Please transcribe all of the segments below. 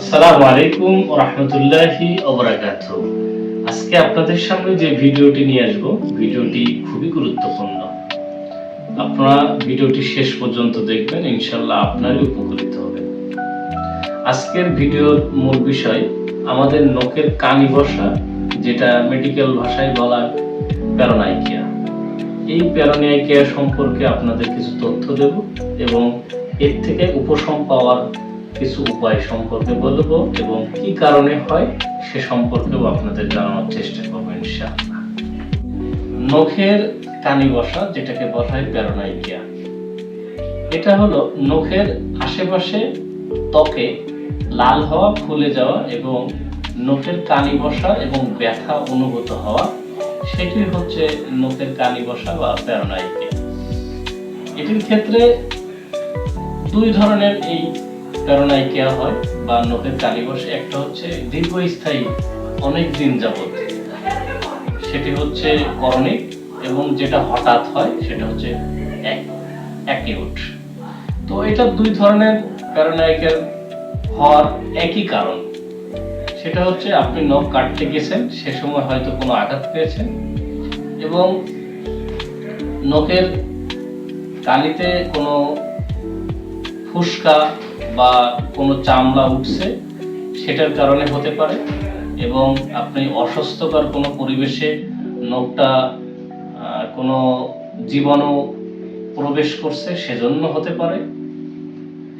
আসসালামু আলাইকুম রহমতুল্লাহি ওবরাকাত আজকে আপনাদের সামনে যে ভিডিওটি নিয়ে আসব, ভিডিওটি খুবই গুরুত্বপূর্ণ। আপনারা ভিডিওটি শেষ পর্যন্ত দেখবেন ইনশাল্লাহ আপনারই উপকৃত হবে আজকের ভিডিওর মূল বিষয়, আমাদের নখের কানি বসা, যেটা মেডিকেল ভাষায় বলা প্যারোনাইকিয়া। এই প্যারোনাইকিয়া সম্পর্কে আপনাদের কিছু তথ্য দেব এবং এর থেকে উপশম পাওয়ার কিছু উপায় সম্পর্কে বলব এবং কি কারণে হয় সে সম্পর্কেও আপনাদের জানানোর চেষ্টা করব নখের কানি বসা, যেটাকে বলা হয় প্যারোনাইকিয়া এটা হলো নখের আশেপাশে ত্বকে লাল হওয়া, ফুলে যাওয়া এবং নখের কানি বসা এবং ব্যথা অনুভূত হওয়া। সেটি হচ্ছে নখের কানি বসা বা প্যারোনাইকিয়া এটির ক্ষেত্রে দুই ধরনের এই প্যারোনাইকিয়া হয়, বা নখের কালি বসে। একটা হচ্ছে দীর্ঘস্থায়ী, অনেক দিন যাবত সেটি হচ্ছে করণিক এবং যেটা হঠাৎ হয়, সেটা হচ্ছে অ্যাকিউট তো এটা দুই ধরনের প্যারোনাইকের হওয়ার একই কারণ। সেটা হচ্ছে আপনি নখ কাটতে গেছেন, সে সময় হয়তো কোনো আঘাত পেয়েছেন এবং নখের কালিতে কোনো ফুসকা বা কোনো চামড়া উঠছে, সেটার কারণে হতে পারে এবং আপনি অস্বাস্থ্যকর কোনো পরিবেশে নখটা কোনো জীবাণু প্রবেশ করছে সেজন্য হতে পারে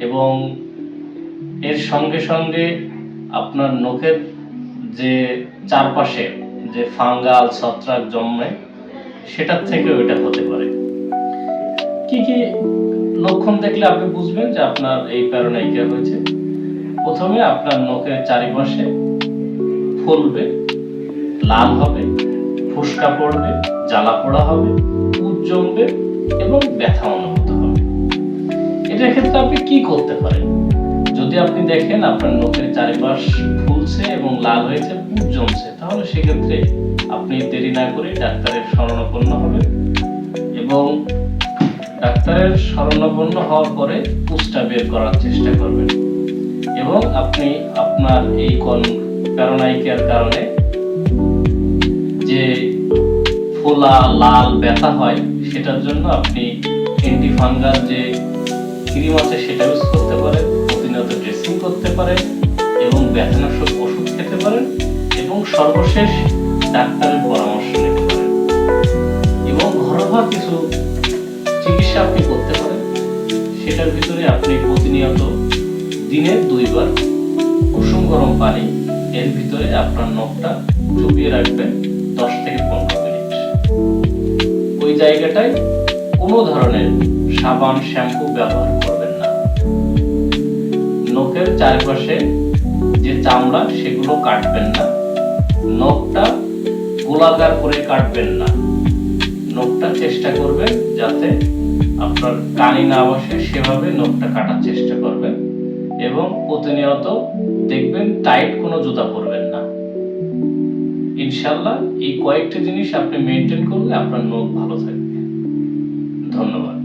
এবং এর সঙ্গে সঙ্গে আপনার নখের যে চারপাশে যে ফাঙ্গাল, ছত্রাক জন্মে, সেটার থেকেও এটা হতে পারে। কি কি লক্ষণ দেখলে আপনি বুঝবেন যে আপনার এই প্যারোনাইকিয়া হয়েছে। প্রথমে আপনার নখের চারিপাশে ফুলবে, লাল হবে, ফুসকা পড়বে, জ্বালা পোড়া হবে, উদ জমবে এবং ব্যথা অনুভূত হবে। এটার ক্ষেত্রে আপনি কি করতে পারেন? যদি আপনি দেখেন আপনার নখের চারিপাশ ফুলছে এবং লাল হয়েছে, উদ জমছে, তাহলে সেক্ষেত্রে আপনি দেরি না করে ডাক্তারের শরণাপন্ন হবেন এবং ডাক্তারের শরণাপন্ন হওয়ার পরে পুষ্টা বের করার চেষ্টা করবেন। এবং আপনি আপনার এই কোন প্যারোনাইকের কারণে যে ফোলা, লাল ব্যথা হয়, সেটার জন্য আপনি অ্যান্টিফাঙ্গাল যে ক্রিম আছে সেটা ইউজ করতে পারেন প্রতিনিয়ত ড্রেসিং করতে পারেন এবং ব্যথানাশক ওষুধ খেতে পারেন এবং সর্বশেষ ডাক্তারের পরামর্শ নিতে পারেন। এবং ঘরোয়া কিছু আপনি প্রতিনিয়ত দিনে দুইবার কুসুম গরম পানি এর ভিতরে আপনার নখটা চুপিয়ে রাখবেন দশ থেকে পনেরো মিনিট। ওই জায়গাটায় কোনো ধরনের সাবান, শ্যাম্পু ব্যবহার করবেন না। নখের চারপাশে যে চামড়া, সেগুলো কাটবেন না। নখটা গোলাকার করে কাটবেন না। নখটা চেষ্টা করবেন যাতে আপনার কানি না বসে সেভাবে নখটা কাটার চেষ্টা করবেন এবং প্রতিনিয়ত দেখবেন টাইট কোনো জুতা পরবেন না। ইনশাল্লাহ এই কয়েকটা জিনিস আপনি মেনটেন করলে আপনার নখ ভালো থাকবে। ধন্যবাদ।